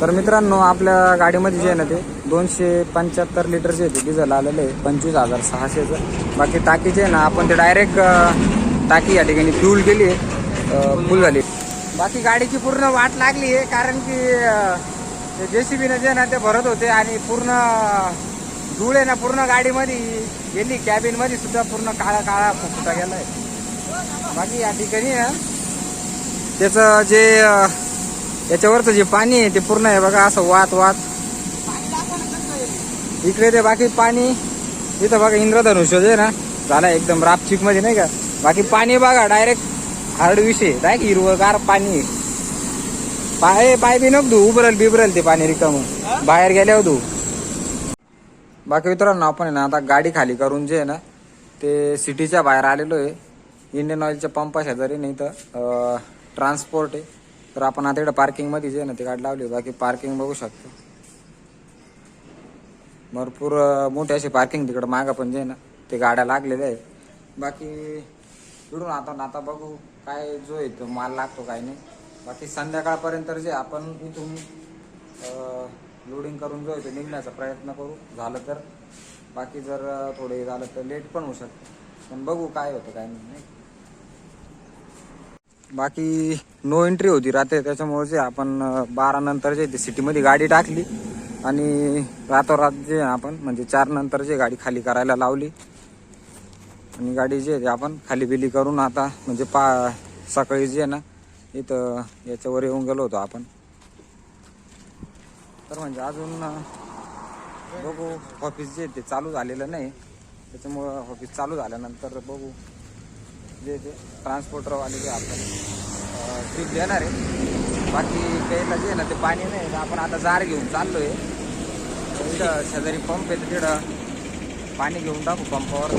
तर मित्रांनो आपल्या गाडीमध्ये जे आहे ना ते दोनशे पंच्याहत्तर लिटरचे ते डिझेल आलेलं आहे पंचवीस हजार सहाशेचं बाकी टाकी जे आहे ना आपण ते डायरेक्ट टाकी या ठिकाणी फ्यूल केली आहे फुल झाली बाकी गाडीची पूर्ण वाट लागली आहे कारण की जे सी बीनं जे ना ते भरत होते आणि पूर्ण धूळ आहे ना पूर्ण गाडीमध्ये गेली कॅबिनमध्ये सुद्धा पूर्ण काळा काळा फुकटा गेला आहे बाकी या ठिकाणी त्याचं जे याच्यावरचं जे पाणी आहे ते पूर्ण आहे बघा असं वात वात. इकडे ते बाकी पाणी इथं बघा इंद्रधनुष्य जे आहे ना झाला एकदम रापचिकमध्ये नाही का? बाकी पाणी बघा डायरेक्ट हार्ड विषय का हिरवगार पाणी पाय पाय बी नको धू उभरल बिबरल ते पाणी रिकाम. बाहेर गेल्यावर धू. बाकी मित्रांनो आपण आहे ना आता गाडी खाली करून जे आहे ना ते सिटीच्या बाहेर आलेलो आहे. इंडियन ऑइलच्या पंपा शेजारी नाही तर ट्रान्सपोर्ट आहे. तर आपण आता इकडे पार्किंगमध्ये जे आहे ना ती गाडी लावली बाकी पार्किंग बघू शकतो. भरपूर मोठी अशी पार्किंग तिकडं मागं पण जे ना ते गाड्या लागलेल्या आहे बाकी इकडून आता आता बघू काय जो येतो तो माल लागतो काय नाही. बाकी संध्याकाळपर्यंत जे आपण इथून लोडिंग करून जो येतो निघण्याचा प्रयत्न करू झालं तर. बाकी जर थोडे झालं तर लेट पण होऊ शकतं. पण बघू काय होतं काय नाही नाही बाकी नो एंट्री होती रात्री त्याच्यामुळे जे आपण बारा नंतर जे ते सिटीमध्ये गाडी टाकली. आणि रातोरात जे आपण म्हणजे चार नंतर जे गाडी खाली करायला लावली. आणि गाडी जे आपण खाली बिली करून आता म्हणजे पा सकाळी जे ना इथं याच्यावर येऊन गेलो होतो आपण. तर म्हणजे अजून बघू ऑफिस जे ते चालू झालेलं नाही. त्याच्यामुळं ऑफिस चालू झाल्यानंतर बघू. जे ते ट्रान्सपोर्टरवाले जे आपण ट्रीप देणार आहे. बाकी प्यायला जे ना ते पाणी नाही तर आपण आता जार घेऊन चाललो आहे तिथं शेजारी पंप आहे तर तिथं पाणी घेऊन टाकू पंपावर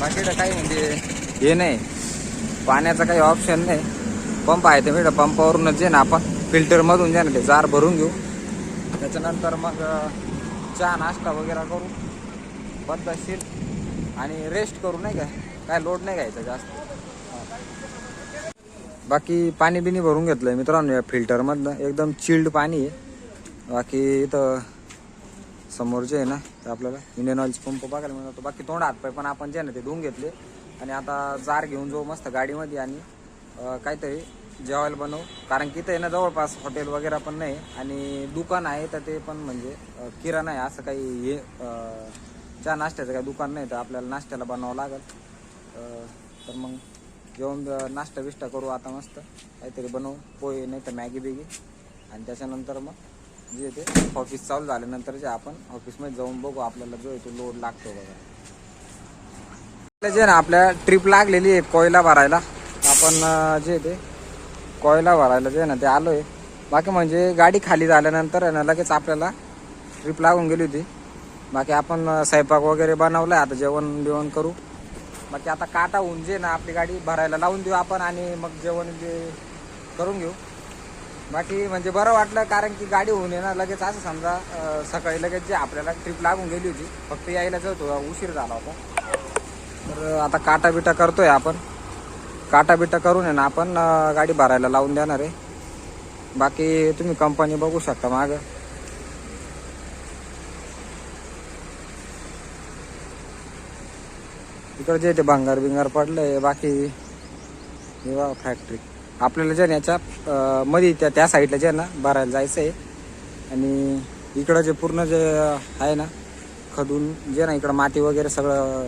बाकी काही म्हणजे हे नाही. पाण्याचं काही ऑप्शन नाही. पंप आहे ते तिथं पंपावरूनच जे ना आपण फिल्टरमधून जे ना ते जार भरून घेऊ. त्याच्यानंतर मग चहा नाश्ता वगैरे करू. पद्धतशीर आणि रेस्ट करू नाही का? काय लोड नाही घ्यायचा जास्त. बाकी पाणी बिनी भरून घेतलंय मित्रांनो या फिल्टरमधनं एकदम चिल्ड पाणी आहे. बाकी इथं समोर जे आहे ना ते आपल्याला इंडियन ऑइलचे पंप बघायला मिळतो बाकी तोंड हातपाय पण आपण जे ना ते धुवून घेतले. आणि आता जार घेऊन जाऊ मस्त गाडीमध्ये आणि काहीतरी जेवायला बनवू. कारण की इथं आहे ना जवळपास हॉटेल वगैरे पण नाही. आणि दुकान आहे तर ते पण म्हणजे किराणा आहे. असं काही हे चहा नाश्त्याचं काही दुकान नाही तर आपल्याला नाश्त्याला बनावं लागेल. तर मग जेवण नाश्ता बिष्टा करू आता मस्त. काहीतरी बनवू पोहे नाही तर मॅगी बिगी. आणि त्याच्यानंतर मग जे ते ऑफिस चालू झाल्यानंतर जे आपण ऑफिसमध्ये जाऊन बघू आपल्याला जो आहे लोड लागतो बघा. जे ना आपल्या ट्रिप लागलेली आहे कोयला भरायला. आपण जे ते कोयला भरायला जे आहे ना ते आलो आहे बाकी म्हणजे गाडी खाली झाल्यानंतर आहे ना लगेच आपल्याला ट्रिप लागून गेली होती. बाकी आपण स्वयंपाक वगैरे बनवलं आहे आता जेवण बिवण करू. मग ते आता काटा होऊन जे ना आपली गाडी भरायला लावून देऊ आपण आणि मग जेवण जे करून घेऊ. बाकी म्हणजे बरं वाटलं कारण की गाडी होऊन ना लगेच असं समजा सकाळी लगेच जे आपल्याला ट्रिप लागून गेली होती फक्त यायला जातो उशीर झाला होता. तर आता काटा बिटा करतोय आपण. काटा बिटा करून आहे ना आपण गाडी भरायला लावून देणार आहे. बाकी तुम्ही कंपनी बघू शकता मागं. इकडे जे ते भांगार बिंगार पडलंय बाकी हे बा फॅक्टरी आपल्याला जे ना याच्या मध्ये त्या त्या साईडला जे ना भरायला जायचं आहे आणि इकडं जे पूर्ण जे आहे ना खदून जे ना इकडं माती वगैरे सगळं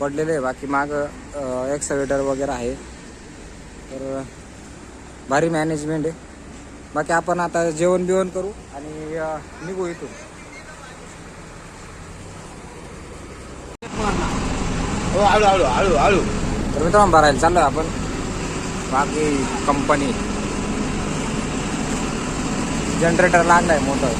पडलेलं आहे. बाकी माग एक्सवेटर वगैरे आहे. तर भारी मॅनेजमेंट आहे. बाकी आपण आता जेवण बिवण करू आणि निघू इथून. हो हळू हळू हळू हळू तर मित्रांनो भरायला चाललोय आपण. बाकी कंपनी जनरेटर लागलाय मोठं.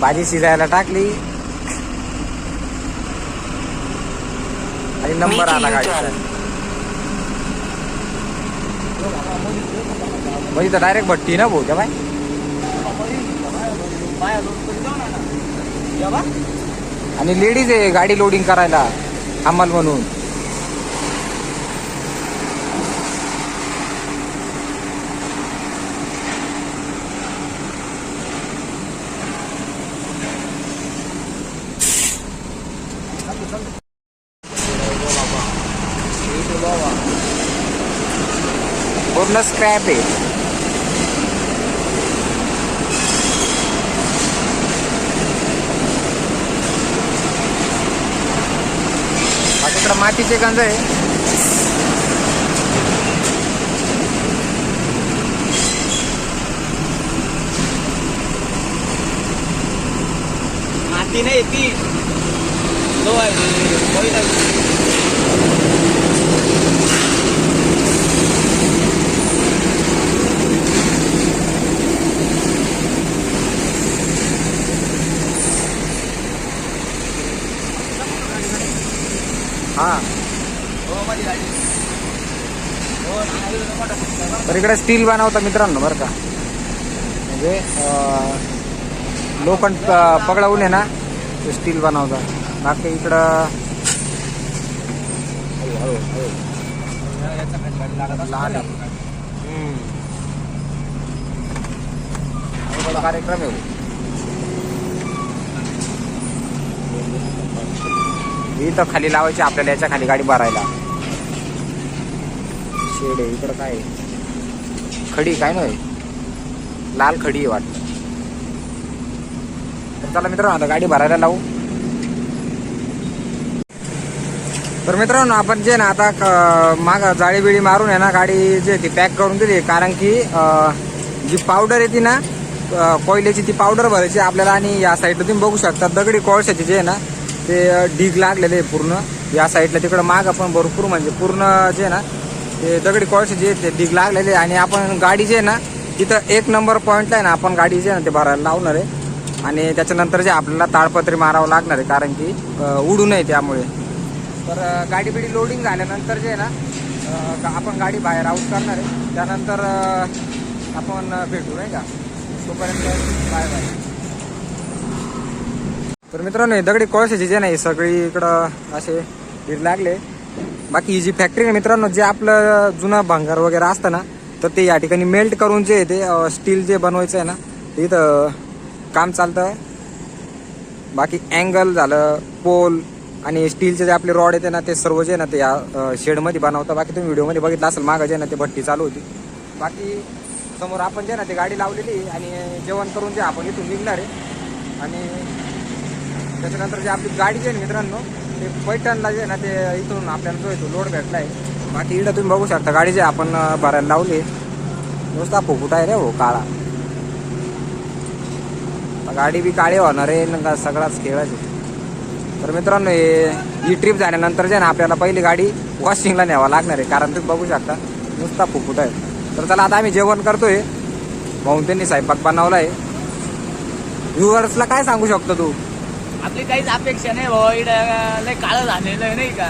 भाजी शिजायला टाकली. आणि नंबर आला गाडीचा. म्हणजे तर डायरेक्ट भट्टी ना भाऊ त्या बाय आणि लेडीज आहे गाडी लोडिंग करायला हमाल म्हणून. पूर्ण स्क्रॅप आहे तिकडं मातीचे गंज आहे. माती नाही ती तो आहे पहिला हा हो माझी गाडी हो नाही मोठा तर इकडे स्टील बनवता मित्रांनो बरं का. म्हणजे लोखंड पगडावून आहे ना ते स्टील बनवता बाकी इकडं लहान कार्यक्रम आहे. हो. इथं खाली लावायची आपल्याला याच्या खाली गाडी भरायला. शेड आहे इकडं काय आहे? खडी काय नाही. लाल खडी आहे वाटतं. चला मित्रांनो आता गाडी भरायला लावू. तर मित्रांनो आपण जे ना आता क- माग जाळी बिळी मारून आहे ना गाडी जे ती पॅक करून दिली कारण की जी पावडर येते ना कोयल्याची ती पावडर भरायची आपल्याला आणि या साईडला तुम्ही बघू शकता दगडी कोळशाचे जे आहे ना ते ढीग लागलेले पूर्ण. या साईडला तिकडं माग पण भरपूर म्हणजे पूर्ण जे आहे ना ते दगडी कोळशाचे जे आहे ते डिग लागलेले आहे. आणि आपण गाडी जे आहे ना तिथं एक नंबर पॉईंटला आहे ना आपण गाडी जे आहे ना ते भरायला लावणार आहे. आणि त्याच्यानंतर जे आपल्याला ताडपत्री मारावं लागणार आहे कारण की उडू नये त्यामुळे. तर गाडी बिडी लोडिंग झाल्यानंतर जे आहे ना आपण गाडी बाहेर आऊट करणार आहे. त्यानंतर आपण भेटू नाही का? तोपर्यंत बाय बाय तर मित्रांनो दगडी कोळशाची जे नाही सगळी इकडं असे भीड लागले. बाकी ही जी फॅक्टरी आहे मित्रांनो जे आपलं जुनं भांगार वगैरे असतं ना तर ते या ठिकाणी मेल्ट करून जे ते स्टील जे बनवायचं आहे ना इथं काम चालतं बाकी अँगल झालं पोल आणि स्टीलचे जे आपले रॉड येते ना ते सर्व जे ना ते या शेडमध्ये बनवतं बाकी तुम्ही व्हिडिओमध्ये बघितलं असेल मागं जे ना ते भट्टी चालू होती. बाकी समोर आपण जे ना ते गाडी लावलेली आणि जेवण करून जे आपण इथून निघणार आहे. आणि त्याच्यानंतर जे आपली गाडी जे आहे ना मित्रांनो ते पैठणला जे ना ते इथून आपल्याला जो आहे तो लोड भेटला आहे बाकी इकडं तुम्ही बघू शकता गाडी जे आपण भरायला लावली. नुसता फुफुट आहे रे हो काळा. गाडी बी काळी होणार आहे न का सगळाच खेळच तर मित्रांनो हे ही ट्रिप झाल्यानंतर जे ना आपल्याला पहिली गाडी वॉशिंगला न्यावा लागणार आहे. कारण तुम्ही बघू शकता नुसता फुफुट आहे. तर चला आता आम्ही जेवण करतोय. भाऊन त्यांनी स्वयंपाक बनवला आहे व्ह्युअर्सला काय सांगू शकतो तू? आपली काहीच अपेक्षा नाही भाऊ इकडं लय काळं झालेलं आहे नाही का?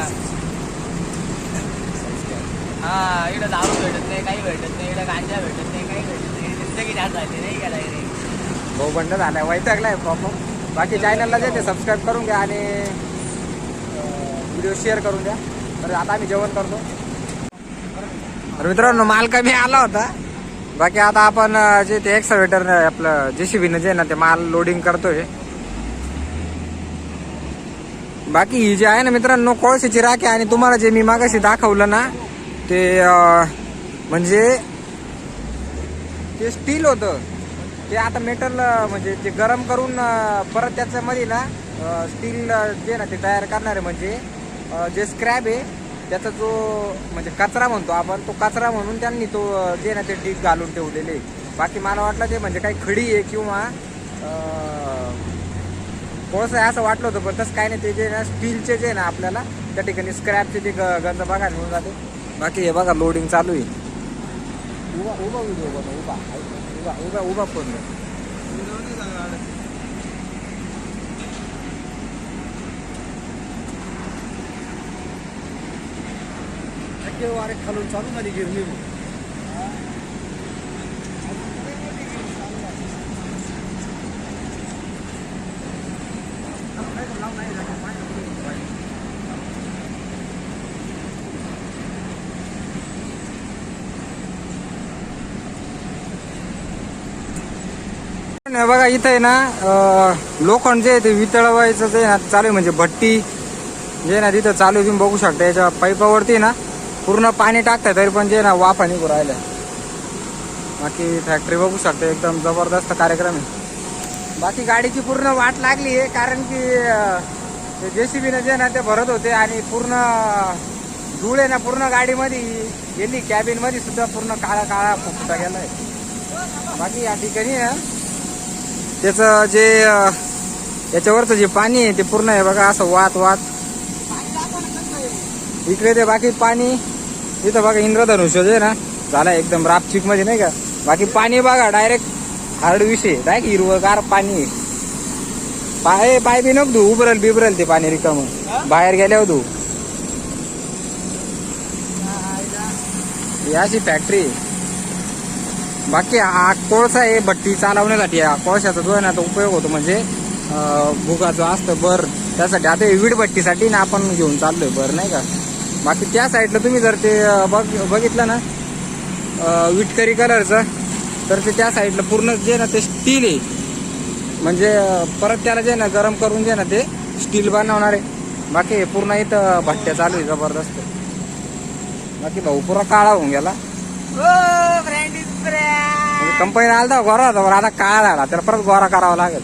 हा इकडं दारू भेटत नाही काही भेटत नाही इकडं गांजा भेटत नाही काही भेटत नाही जिंदगी जात झाली नाही का नाही भाऊ बंड झालाय वैतागलाय प्रॉब्लेम बाकी चॅनलला जे ते सबस्क्राईब करून घ्या आणि व्हिडिओ शेअर करून द्या तर आता आम्ही जेवण करतो. तर मित्रांनो माल कमी आला होता. बाकी आता आपण जे ते एक्सवेटर आपलं जे सी बीनं जे ना ते माल लोडिंग करतोय. बाकी ही जे आहे ना मित्रांनो कोळशीची राखे आणि तुम्हाला जे मी मागाशी दाखवलं ना ते म्हणजे ते स्टील होतं. ते आता मेटल म्हणजे ते गरम करून परत त्याच्यामध्ये ना स्टील जे ना ते तयार करणार आहे म्हणजे जे स्क्रॅब आहे त्याचा जो म्हणजे कचरा म्हणतो आपण तो कचरा म्हणून त्यांनी तो जे ना ते डीप घालून ठेवलेले. बाकी मला वाटलं ते म्हणजे काही खडी आहे किंवा आहे असं वाटलं होतं पण तसं काही नाही. ते जे ना स्टीलचे जे ना आपल्याला त्या ठिकाणी स्क्रॅपचे ते ग- गंध बघायला मिळून जाते. बाकी हे बघा लोडिंग चालू आहे. उभा उभा व्हिडिओ बनव उभा उभा उभा उभा फोन अरे खालून चालू झाली गिरणी नाही बघा इथं आहे ना लोखंड जे आहे ते वितळवायचं जे ना चालू आहे म्हणजे भट्टी जे ना तिथं चालू आहे. तुम्ही बघू शकता याच्या पाईपावरती ना पूर्ण पाणी टाकतात तरी पण जे ना वाफा निघू राहिल्या. बाकी फॅक्टरी बघू शकता एकदम जबरदस्त कार्यक्रम आहे. बाकी गाडीची पूर्ण वाट लागली आहे कारण की जे सी बीनं जे ना ते भरत होते आणि पूर्ण धूळ आहे ना पूर्ण गाडीमध्ये गेली कॅबिनमध्ये सुद्धा पूर्ण काळा काळा फुकटा गेलाय. बाकी या ठिकाणी त्याचं जे याच्यावरचं जे पाणी आहे ते पूर्ण आहे बघा असं वात वात. इकडे ते बाकी पाणी इथं बघा इंद्रधनुष्य जे आहे ना झाला एकदम रापचिकमध्ये नाही का? बाकी पाणी बघा डायरेक्ट हार्ड विषय डायरेक्ट हिरवगार पाणी आहे. पाय पाय बी नको धू उबरल बिबरल ते पाणी रिकाम. बाहेर गेल्यावर ही अशी फॅक्टरी. बाकी हा कोळसा आहे भट्टी चालवण्यासाठी हा कोळशाचा जो आहे ना तो उपयोग होतो म्हणजे भुगाचं भुगा जो असतं बर त्यासाठी आता हे भट्टीसाठी ना आपण घेऊन चाललोय बर नाही का? बाकी त्या साईडला तुम्ही जर ते बघ बघितलं ना विटकरी कलरचं तर ते त्या साईडला पूर्ण जे ना ते स्टील आहे. म्हणजे परत त्याला जे ना गरम करून जे ना ते स्टील बनवणार आहे. बाकी हे पूर्ण इथं भट्ट्या चालू आहे जबरदस्त. बाकी भाऊ पुरा काळा होऊन गेला. कंपनीला कंपनी म्हणजे आला तर गोरा होता आता काळा झाला? त्याला परत गोरा करावा लागेल.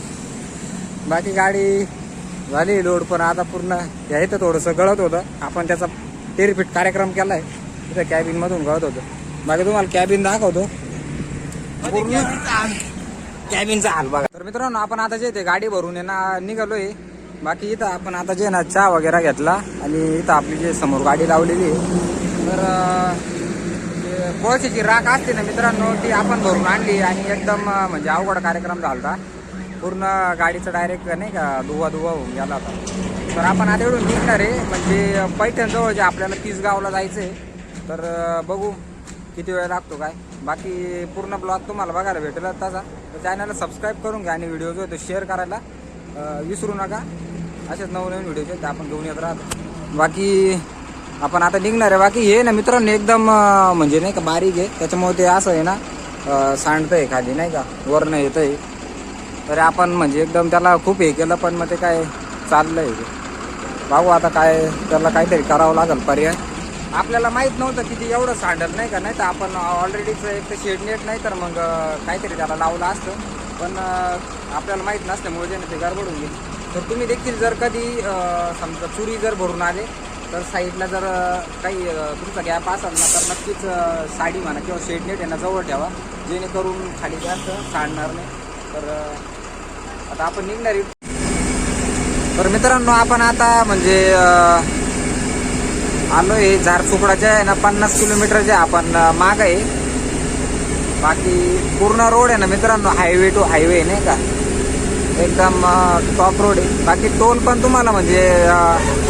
बाकी गाडी झाली लोड पण आता पूर्ण या इथं थोडंसं गळत होतं. आपण त्याचा टेरिफिट कार्यक्रम केलाय. तिथं कॅबिन मधून गळत होतं. बाकी तुम्हाला कॅबिन दाखवतो. पूर्ण कॅबिनचा हाल बघा. तर मित्रांनो आपण आता जे ते गाडी भरून आहे ना निघालोय. बाकी इथं आपण आता जे ना चहा वगैरे घेतला. आणि इथं आपली जे समोर गाडी लावलेली आहे. तर कोळशाची राख असते ना मित्रांनो ती आपण भरून आणली आणि एकदम म्हणजे अवघड कार्यक्रम झाला होता पूर्ण गाडीचं डायरेक्ट नाही का धुवा धुवा होऊन गेला होता. तर आपण आता एवढून निघणार आहे म्हणजे पैठणजवळ जे आपल्याला तिसगावला जायचं आहे तर बघू किती वेळ लागतो काय. बाकी पूर्ण ब्लॉग तुम्हाला बघायला भेटेल आत्ताचा तर चॅनलला सबस्क्राईब करून घ्या आणि व्हिडिओ जो आहे तो शेअर करायला विसरू नका. असेच नवनवीन व्हिडिओ आहेत ते आपण घेऊन येत राहतो. बाकी आपण आता निघणार आहे. बाकी हे ना मित्रांनो एकदम म्हणजे नाही का बारीक आहे. त्याच्यामुळे ते असं आहे ना सांडतंय खाली नाही का? वरनं येतंय. तरी आपण म्हणजे एकदम त्याला खूप हे केलं पण मग ते काय चाललंय. आहे बघू आता काय त्याला काहीतरी करावं लागेल पर्याय. आपल्याला माहीत नव्हतं की ते एवढं सांडल नाही का? नाही तर आपण ऑलरेडीच एक तर शेड नेट नाही तर मग काहीतरी त्याला लावलं असतं. पण आपल्याला माहीत नसल्यामुळे जे ते ते गडबडून गेली. तर तुम्ही देखील जर कधी समजा चुरी जर भरून आले तर साईडला जर काही तुमचा गॅप असेल ना तर नक्कीच साडी म्हणा किंवा शेड नेट यांना जवळ ठेवा. जेणेकरून खाली जास्त सांडणार नाही. तर आता आपण निघणार आहे. तर मित्रांनो आपण आता म्हणजे आलो आहे झारसुकडाच्या आहे ना पन्नास किलोमीटरच्या आपण माग आहे. बाकी पूर्ण रोड आहे ना मित्रांनो हायवे टू हायवे नाही का? एकदम टॉप रोड आहे. बाकी टोल पण तुम्हाला म्हणजे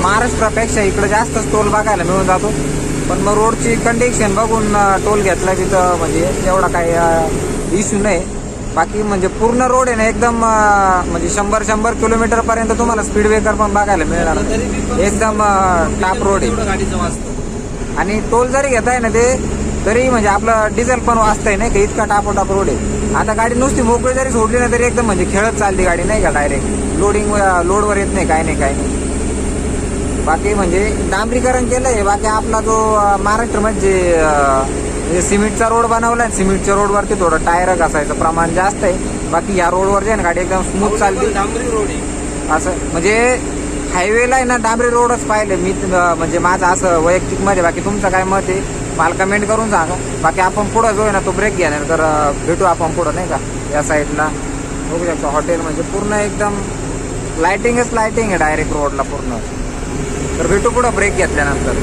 महाराष्ट्रापेक्षा इकडे जास्तच टोल बघायला मिळून जातो. पण मग रोडची कंडिशन बघून टोल घेतला तिथं म्हणजे एवढा काही इश्यू नाही. बाकी म्हणजे पूर्ण रोड आहे ना एकदम म्हणजे शंभर शंभर किलोमीटर पर्यंत तुम्हाला स्पीड ब्रेकर पण बघायला मिळणार. एकदम टॉप रोड आहे. आणि टोल जरी घेताय ना ते तरी म्हणजे आपलं डिझेल पण वाचतंय नाही का? इतका टापोटाप रोड आहे. आता गाडी नुसती मोकळी जरी सोडली ना तरी एकदम म्हणजे खेळत चालली गाडी नाही का डायरेक्ट लोडिंग लोडवर येत नाही काय नाही काय नाही. बाकी म्हणजे डांबरीकरण केलंय. बाकी आपला जो अं, महाराष्ट्रामध्ये अं, जे सिमेंटचा रोड बनवलाय. सिमेंटच्या रोडवरती थोडं टायर घासायचं प्रमाण जास्त आहे. बाकी या रोडवर जे आहे ना गाडी एकदम स्मूथ चालली. डांबरी रोड आहे. असं म्हणजे हायवेला आहे ना डांबरी रोडच पाहिले. मी म्हणजे माझं असं वैयक्तिकमध्ये बाकी तुमचं काय मत आहे? मला कमेंट करून सांगा. बाकी आपण पुढं जो आहे ना तो ब्रेक घेणार. तर भेटू आपण पुढं नाही का? या साईडला बघू शकतो हॉटेल म्हणजे पूर्ण एकदम लाइटिंगच लाइटिंग आहे डायरेक्ट रोडला पूर्ण. तर भेटू पुढं ब्रेक घेतल्यानंतर.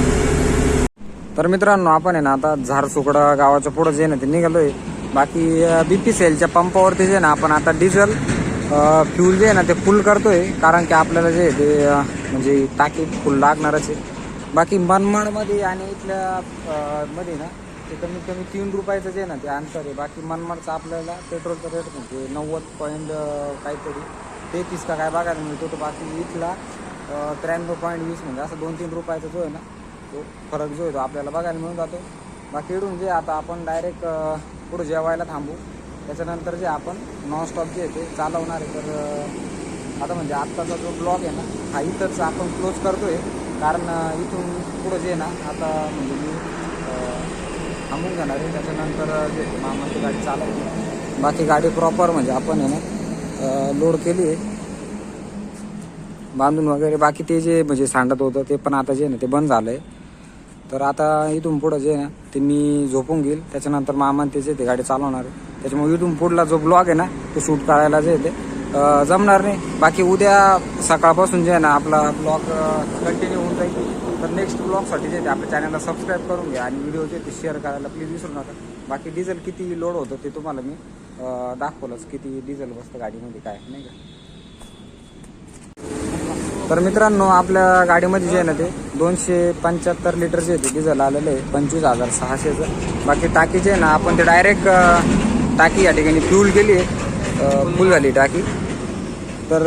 तर मित्रांनो आपण आहे ना आता झारसुकडा गावाच्या पुढं जे ना ते निघालोय. बाकी बीपी सेलच्या पंपावरती जे आहे ना आपण आता डिझेल फ्यूल जे आहे ना ते फुल करतोय. कारण की आपल्याला जे ते म्हणजे टाकी फुल लागणारच आहे. बाकी मनमाडमध्ये आणि इथल्या मध्ये ना ते कमीत कमी तीन रुपयाचं जे आहे ना ते अंतर आहे. बाकी मनमाडचं आपल्याला पेट्रोलचा रेट म्हणजे नव्वद पॉईंट काहीतरी. तेहतीस का काय बघायला मिळतो तर बाकी इथला त्र्याण्णव पॉईंट वीस म्हणजे असं दोन तीन रुपयाचा जो आहे ना. तो फरक जो आहे तो आपल्याला बघायला मिळून जातो. बाकी इडून जे आता आपण डायरेक्ट पुढे जेवायला थांबू. त्याच्यानंतर जे आपण नॉनस्टॉप जे आहे ते चालवणार आहे. तर आता म्हणजे आत्ताचा जो ब्लॉग आहे ना हा इथंच आपण क्लोज करतो आहे कारण इथून पुढं जे आहे ना आता म्हणजे मी थांबून जाणार आहे. त्याच्यानंतर जे मामाची गाडी चालवली बाकी गाडी प्रॉपर म्हणजे आपण आहे ना लोड केली आहे. बांधून वगैरे बाकी ते जे म्हणजे सांडत होतं ते पण आता जे ना ते बंद झालं आहे तर आता इथून पुढं जे आहे ना ते मी झोपून घेईल. त्याच्यानंतर मामा त्याचे ते गाडी चालवणार आहे. त्याच्यामुळे इथून पुढला जो ब्लॉग आहे ना तो शूट करायला जे आहे ते जमणार नाही. बाकी उद्या सकाळपासून जे आहे ना आपला ब्लॉग कंटिन्यू होऊन जाईल. तर नेक्स्ट ब्लॉगसाठी जे आहे ते आपल्या चॅनलला सबस्क्राईब करून घ्या आणि व्हिडिओ जे ते शेअर करायला प्लीज विसरू नका. बाकी डिझेल किती लोड होतं ते तुम्हाला मी दाखवलंच. किती डिझेल बसतं गाडीमध्ये काय नाही का? तर मित्रांनो आपल्या गाडीमध्ये जे आहे ना ते दोनशे पंच्याहत्तर लिटर जे आहे ते डिझेल आलेलं आहे पंचवीस हजार सहाशेचं बाकी टाकी जे आहे ना आपण ते डायरेक्ट टाकी या ठिकाणी फ्यूल केली आहे. फुल झाली टाकी. तर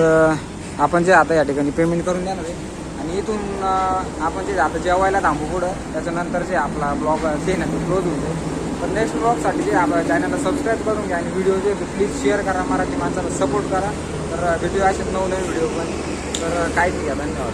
आपण जे आता या ठिकाणी पेमेंट करून देणार आहे आणि इथून आपण जे आता जेवायला थांबू पुढं त्याच्यानंतर जे आपला ब्लॉग जे आहे ना ते क्लोज होऊन जाईल. तर नेक्स्ट ब्लॉगसाठी जे आपल्या चॅनलला सबस्क्राईब करून घ्या आणि व्हिडिओ जे प्लीज शेअर करा मराठी माणसाला सपोर्ट करा. तर भेटूया असेच नवनवीन व्हिडिओ पण तर काहीच घ्या धन्यवाद.